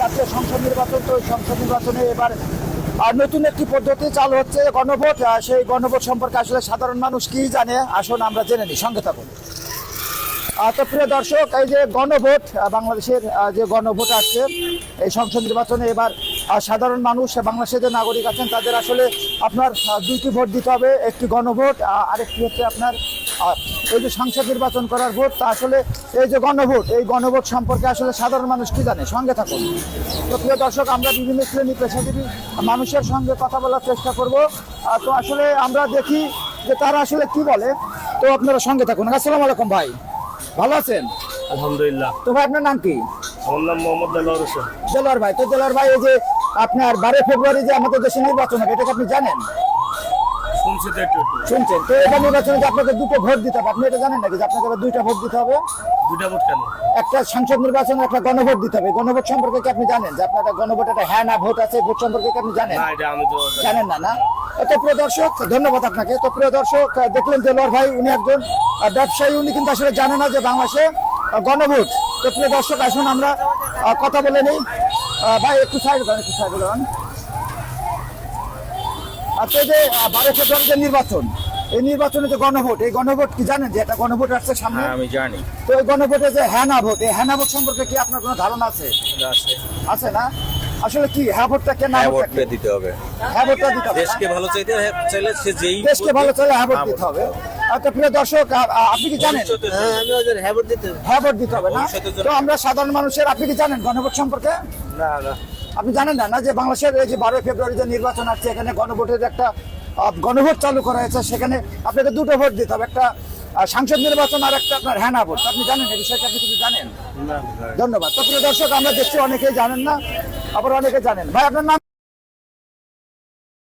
জাতীয় সংসদ নির্বাচন। তো সংসদ নির্বাচনে এবার আহ, নতুন একটি পদ্ধতি চালু হচ্ছে গণভোট। সেই গণভোট সম্পর্কে আসলে সাধারণ মানুষ কি জানে? আসুন আমরা জেনে নিই সঙ্গে থাকুন। তো প্রিয় দর্শক এই যে গণভোট বাংলাদেশের যে গণভোট আসছে এই সংসদ নির্বাচনে এবার সাধারণ মানুষ বাংলাদেশের যে নাগরিক আছেন তাদের আসলে আপনার দুইটি ভোট দিতে হবে। একটি গণভোট আরেকটি হচ্ছে আপনার এই যে সংসদ নির্বাচন করার ভোট তা আসলে এই যে গণভোট এই গণভোট সম্পর্কে আসলে সাধারণ মানুষ কি জানে? সঙ্গে থাকুন। তো প্রিয় দর্শক আমরা বিভিন্ন শ্রেণি পেশাজীবী মানুষের সঙ্গে কথা বলার চেষ্টা করব। তো আসলে আমরা দেখি যে তারা আসলে কি বলে। তো আপনারা সঙ্গে থাকুন। আসসালামু আলাইকুম ভাই। ভালো আছেন? আলহামদুলিল্লাহ। তো ভাই আপনার নাম কি? আমার নাম মোহাম্মদ দেলোয়ার হোসেন। দেলোয়ার ভাই তো দেলোয়ার ভাই এই যে আপনার বারোই ফেব্রুয়ারি যে আমাদের দেশে নির্বাচন হবে এটা কি আপনি জানেন? শুনছি তো একটু একটু। শুনছেন? তো এটা নির্বাচনে যে আপনাকে দুটো ভোট দিতে হবে। আপনি এটা জানেন নাকি যে আপনাকে দুইটা ভোট দিতে হবে? দুইটা ভোট কেন? একটা সংসদ নির্বাচনে একটা গণভোট দিতে হবে। গণভোট সম্পর্কে কি আপনি জানেন? যে আপনার একটা গণভোট একটা হ্যাঁ না ভোট আছে ভোট সম্পর্কে কি আপনি জানেন? না এটা আমি তো জানেন না না? তো প্রিয় দর্শক ধন্যবাদ আপনাকে। তো প্রিয় দর্শক আহ, দেখলেন দেলোয়ার ভাই উনি একজন ব্যবসায়ী উনি কিন্তু আসলে জানে না যে বাংলাদেশে গণভোট। তো প্রিয় দর্শক আসুন আমরা কথা বলে নিই। ভাই একটু সাইড একটু সাইড করেন আচ্ছা এই যে বারো ফেব্রুয়ারি যে নির্বাচন এই নির্বাচনে যে গণভোট এই গণভোট কি জানেন যে একটা গণভোট আসছে সামনে? হ্যাঁ আমি জানি। তো এই গণভোটে যে হ্যাঁ না ভোট এই হ্যাঁ না ভোট সম্পর্কে কি আপনার কোনো ধারণা আছে? আছে। আছে না? আসলে কি হ্যাঁ ভোটটা কে না হ্যাঁ ভোটটা দিতে হবে। হ্যাঁ ভোটটা দিতে হবে। দেশকে ভালো চাইতে হ্যাঁ, চাইলে সে যেই দেশকে ভালো চলে হ্যাঁ ভোট দিতে হবে। আচ্ছা প্রিয় দর্শক আপনি কি জানেন? হ্যাঁ ভোট দিতে হবে। না? তো আমরা সাধারণ মানুষের আপনি কি জানেন গণভোট সম্পর্কে? না না। আপনি জানেন না না যে বাংলাদেশের এই যে বারোই ফেব্রুয়ারি যে নির্বাচন আছে এখানে গণভোটের একটা গণভোট চালু করা হয়েছে সেখানে আপনাকে দুটো ভোট দিতে হবে একটা সাংসদ নির্বাচন আর একটা আপনার হ্যানা ভোট। আপনি জানেন এই বিষয়টা আপনি কিছু জানেন? ধন্যবাদ। তো প্রিয় দর্শক আমরা দেখছি অনেকেই জানেন না আবার অনেকে জানেন ভাই আপনার নাম?